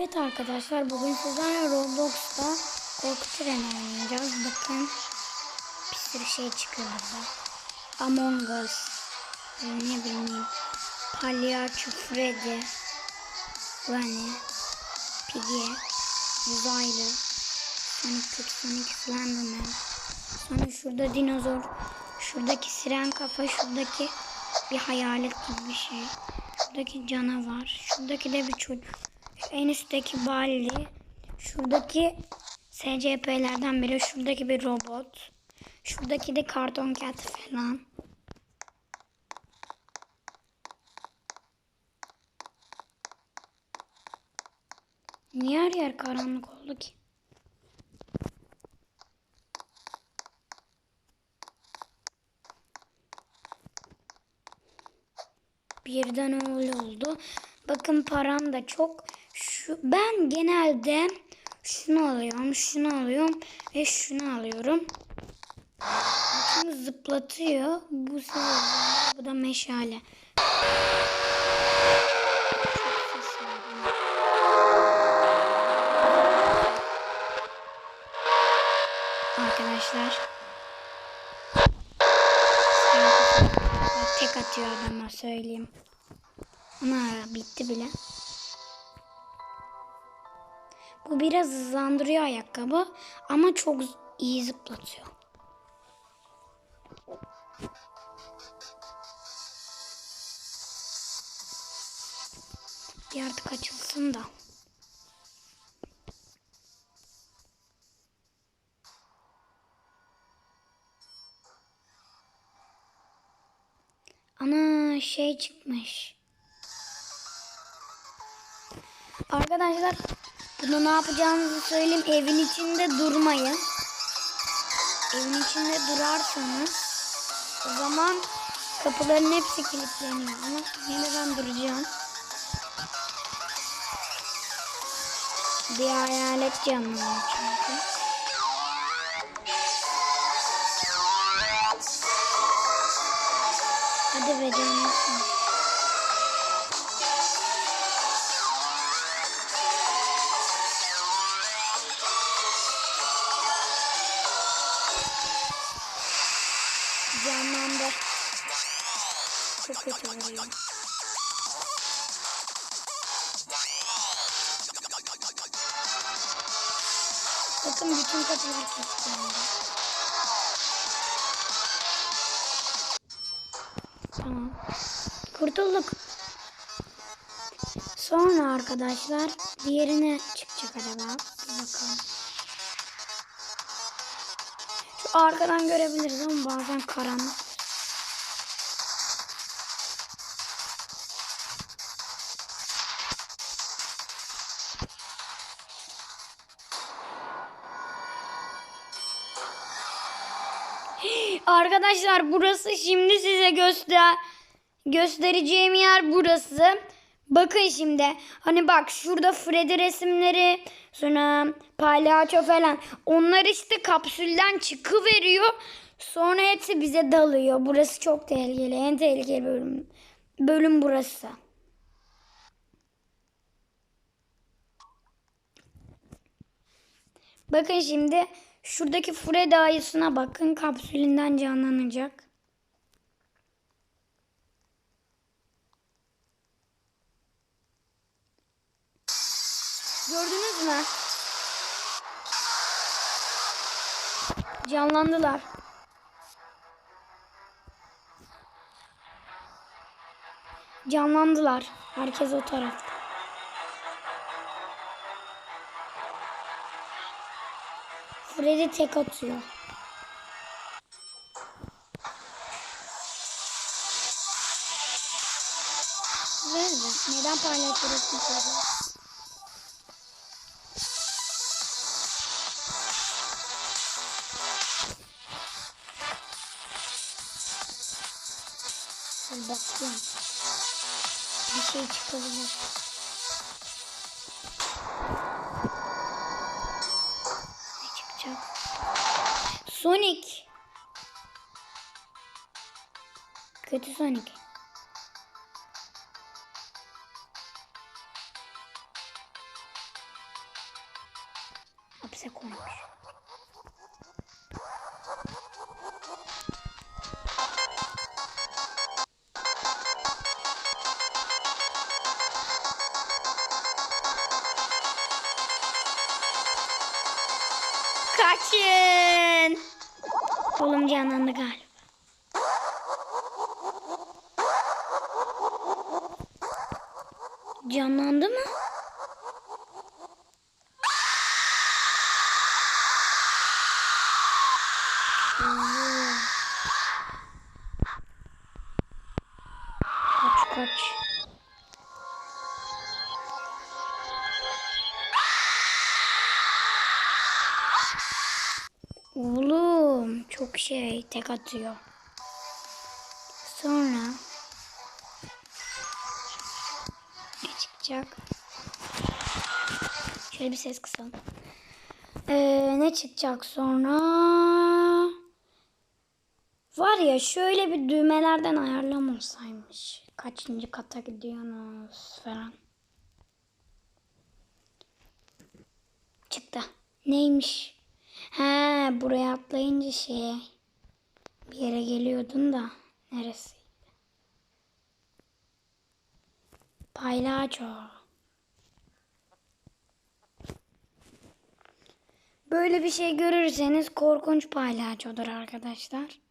Evet arkadaşlar bugün sizlerle Roblox'ta korku treni oynayacağız. Bakın bir sürü şey çıkıyor burada. Among Us, e, ne bileyim, Palyaço Freddy, Granny, Piggy, Uzaylı, Sonic Kid, Sonic Slenderman. Sonra şurada dinozor, şuradaki siren kafa, şuradaki bir hayalet gibi bir şey. Şuradaki canavar, şuradaki de bir çocuk. En üstteki Balli, şuradaki SCP'lerden biri, şuradaki bir robot. Şuradaki de karton cat falan. Niye her yer karanlık oldu ki? Birden öyle oldu. Bakın param da çok. Şu, ben genelde şunu alıyorum, şunu alıyorum ve şunu alıyorum. Çünkü zıplatıyor. Bu sefer bu da meşale. Arkadaşlar. Tek atıyor adama söyleyeyim. Ana bitti bile. Bu biraz hızlandırıyor ayakkabı ama çok iyi zıplatıyor. Bir artık açılsın da. Ana şey çıkmış. Arkadaşlar bunu ne yapacağınızı söyleyeyim. Evin içinde durmayın. Evin içinde durarsanız o zaman kapıların hepsi kilitleniyor. Ama yine ben duracağım. Bir hayalet canlanıyor çünkü. Hadi be. Bakın bütün kapılar kilitlendi. Tamam. Kurtulduk. Sonra arkadaşlar diğerine çıkacak acaba. Bir bakalım. Şu arkadan görebiliriz ama bazen karanlık. Arkadaşlar burası şimdi size göster göstereceğim yer burası. Bakın şimdi. Hani bak şurada Freddy resimleri sonra palyaço falan. Onlar işte kapsülden çıkıveriyor. Sonra hepsi bize dalıyor. Burası çok tehlikeli. En tehlikeli bölüm. Bölüm burası. Bakın şimdi şuradaki Freddy ayısına bakın. Kapsülünden canlanacak. Gördünüz mü? Canlandılar. Canlandılar. Herkes o tarafta. Freddy tek atıyor. Nerede? Neden koyuyor? Dur bakıyorum. Bir şey çıkabilir. Sonic. Kötü Sonic. Hapse koymuş. Kaçın. Oğlum canlandı galiba. Canlandı mı? Kaç kaç. Çok şey tek atıyor. Sonra ne çıkacak? Şöyle bir ses kısalım. Ee, ne çıkacak sonra? Var ya şöyle bir düğmelerden ayarlama olsaymış. Kaçıncı kata gidiyorsunuz falan. Çıktı. Neymiş? He buraya atlayınca şey bir yere geliyordun da neresiydi? Paylaço. Böyle bir şey görürseniz korkunç paylaçodur arkadaşlar.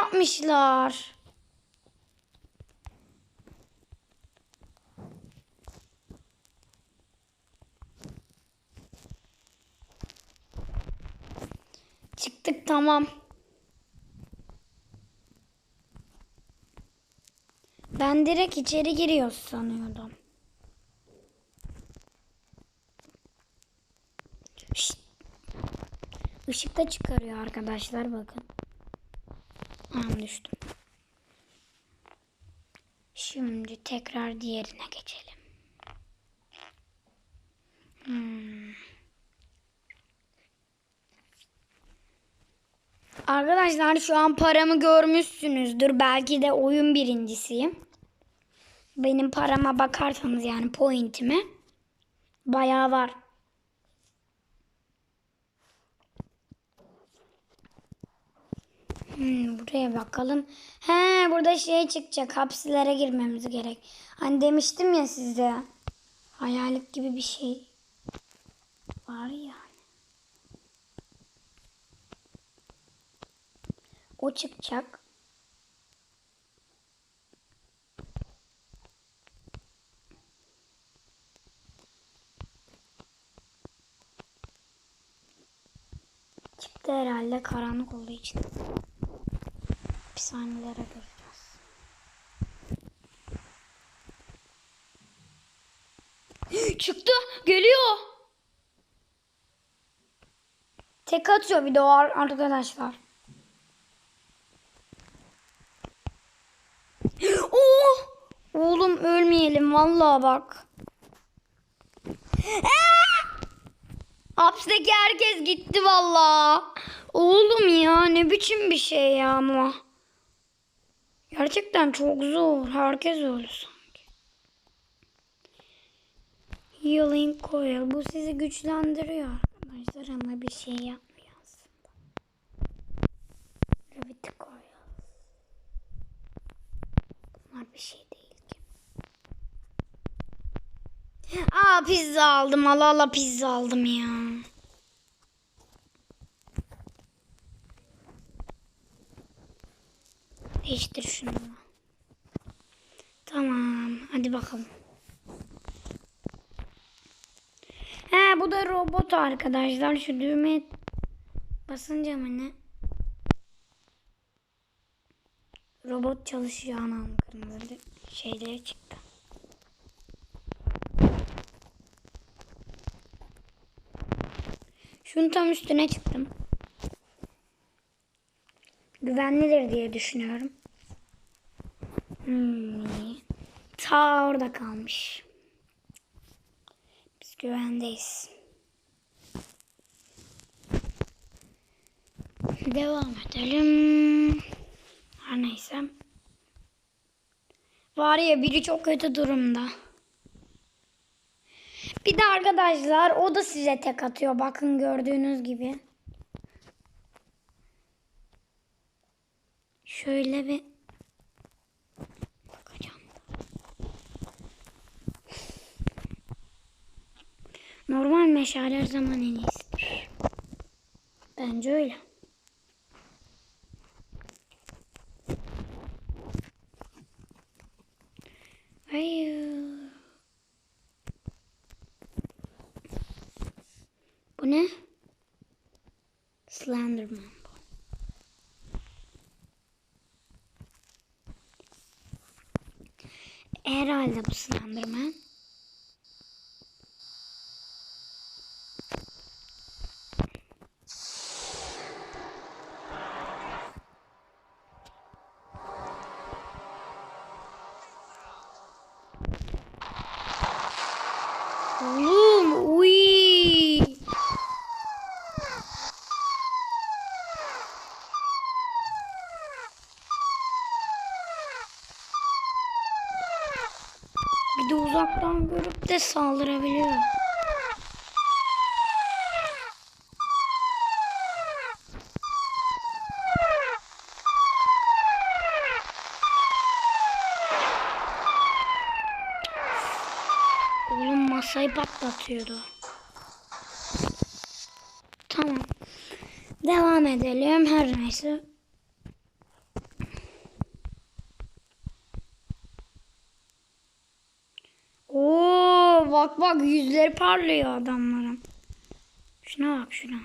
Yapmışlar. Çıktık tamam. Ben direkt içeri giriyoruz sanıyordum. Işık da çıkarıyor arkadaşlar bakın. Anam düştüm. Şimdi tekrar diğerine geçelim. Hmm. Arkadaşlar şu an paramı görmüşsünüzdür. Belki de oyun birincisiyim. Benim parama bakarsanız yani pointime bayağı var. Hmm, buraya bakalım. He burada şey çıkacak. Hapsilere girmemiz gerek. Hani demiştim ya size. Hayalet gibi bir şey var yani. O çıkacak. Çıktı herhalde karanlık olduğu için. Hapishanelere göreceğiz. Çıktı. Geliyor. Tek atıyor bir de o ar- arkadaşlar. Oh! Oğlum ölmeyelim vallahi bak. Hapisteki herkes gitti vallahi. Oğlum ya ne biçim bir şey ya ama. Gerçekten çok zor. Herkes öldü sanki. Healing Coil. Bu sizi güçlendiriyor arkadaşlar ama bir şey yapmıyor aslında. Gravity Coil. Bunlar bir şey değil ki. Aa pizza aldım. Allah Allah pizza aldım ya. Değiştir şunu. Tamam. Hadi bakalım. He bu da robot arkadaşlar. Şu düğmeye basınca mı ne? Robot çalışıyor anam kırmızı şeyleri çıktı. Şunun tam üstüne çıktım. Güvenlidir diye düşünüyorum. Hmm. Ta orada kalmış. Biz güvendeyiz. Devam edelim. Her neyse. Var ya biri çok kötü durumda. Bir de arkadaşlar o da size tek atıyor. Bakın gördüğünüz gibi. Şöyle bir Normal meşale her zaman en iyisidir. Bence öyle. Hayır. Bu ne? Slenderman bu. Herhalde bu Slenderman. De saldırabiliyor. Oğlum masayı patlatıyordu. Tamam. Devam edelim. Her neyse. Bak bak yüzleri parlıyor adamların. Şuna bak şuna.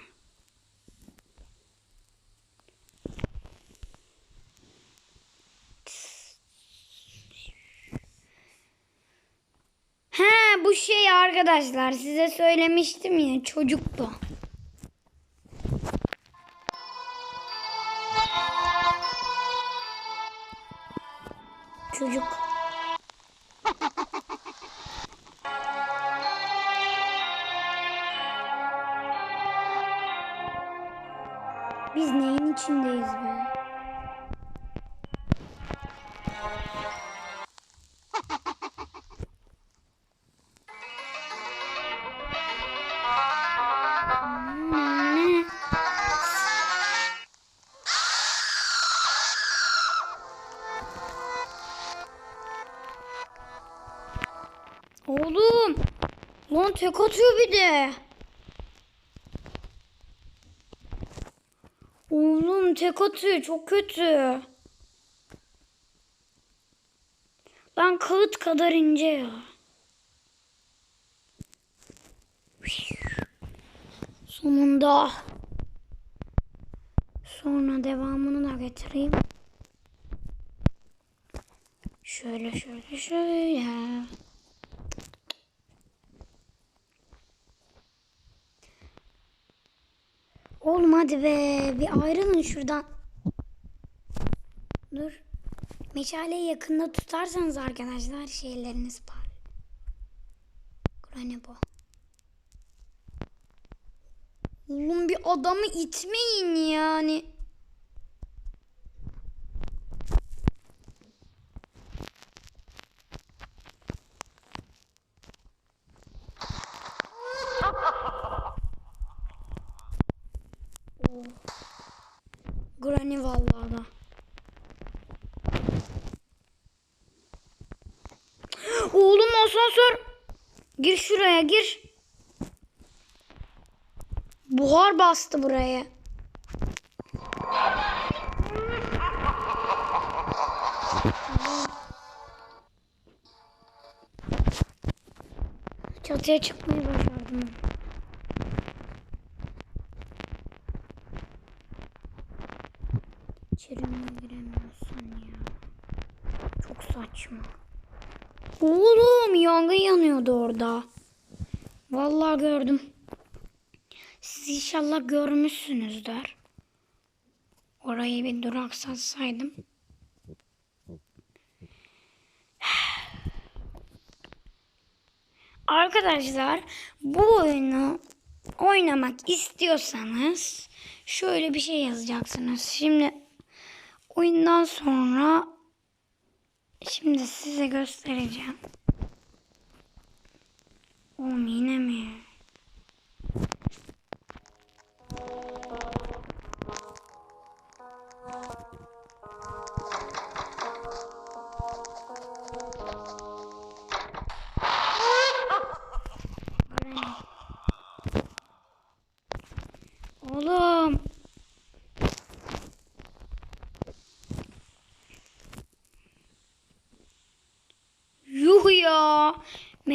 He bu şey arkadaşlar size söylemiştim ya çocuk bu. Çocuk. Neyin içindeyiz be? Oğlum. Lan tek atıyor bir de. Oğlum tek atıyor çok kötü. Ben kağıt kadar ince ya. Sonunda. Sonra devamını da getireyim. Şöyle şöyle şöyle. Oğlum hadi be bir ayrılın şuradan. Dur. Meşaleyi yakında tutarsanız arkadaşlar şeyleriniz par. Granny bu. Oğlum bir adamı itmeyin yani. Granny vallahi da. Oğlum asansör. Gir şuraya gir. Buhar bastı buraya. Çatıya çıkmayı başardım. İçeri mi giremiyorsun ya? Çok saçma. Oğlum yangın yanıyordu orada. Vallahi gördüm. Siz inşallah görmüşsünüzdür. Orayı bir duraksatsaydım. Arkadaşlar bu oyunu oynamak istiyorsanız şöyle bir şey yazacaksınız. Şimdi oyundan sonra şimdi size göstereceğim. Oğlum yine mi?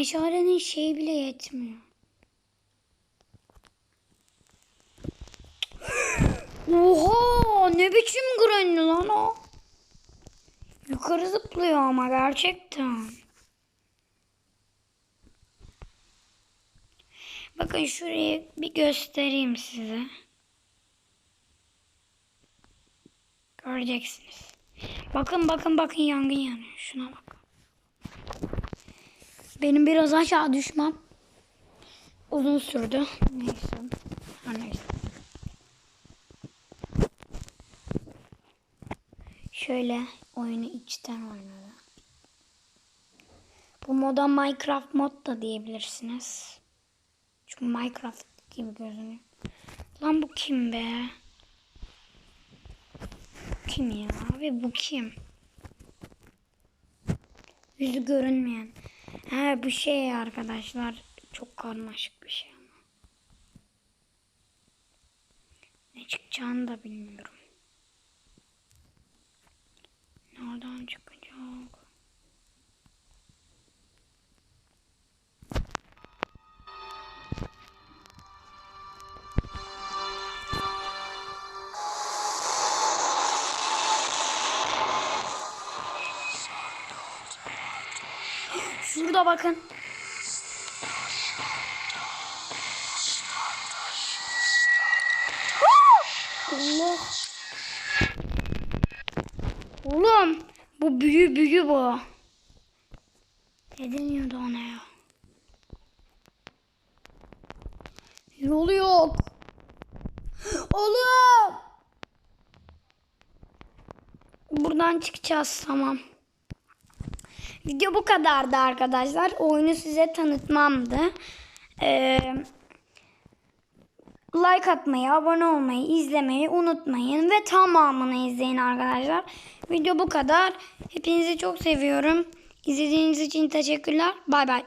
Meşalenin şeyi bile yetmiyor. Oha ne biçim granny lan o. Yukarı zıplıyor ama gerçekten. Bakın şurayı bir göstereyim size. Göreceksiniz. Bakın bakın bakın yangın yanıyor. Şuna bak. Benim biraz aşağı düşmem uzun sürdü. Neyse. Her neyse. Şöyle oyunu içten oynadı. Bu moda Minecraft mod da diyebilirsiniz. Çünkü Minecraft gibi görünüyor. Lan bu kim be? Kim ya? Ve bu kim? Yüzü görünmeyen. Ha bu şey arkadaşlar. Çok karmaşık bir şey ama. Ne çıkacağını da bilmiyorum. Nereden çıkacak? Şurada bakın. Allah. Oğlum bu büyü büyü bu. Ne deniyordu ona ya? Yolu yok. Oğlum. Buradan çıkacağız tamam. Video bu kadardı arkadaşlar. Oyunu size tanıtmamdı. Ee, like atmayı, abone olmayı, izlemeyi unutmayın. Ve tamamını izleyin arkadaşlar. Video bu kadar. Hepinizi çok seviyorum. İzlediğiniz için teşekkürler. Bay bay.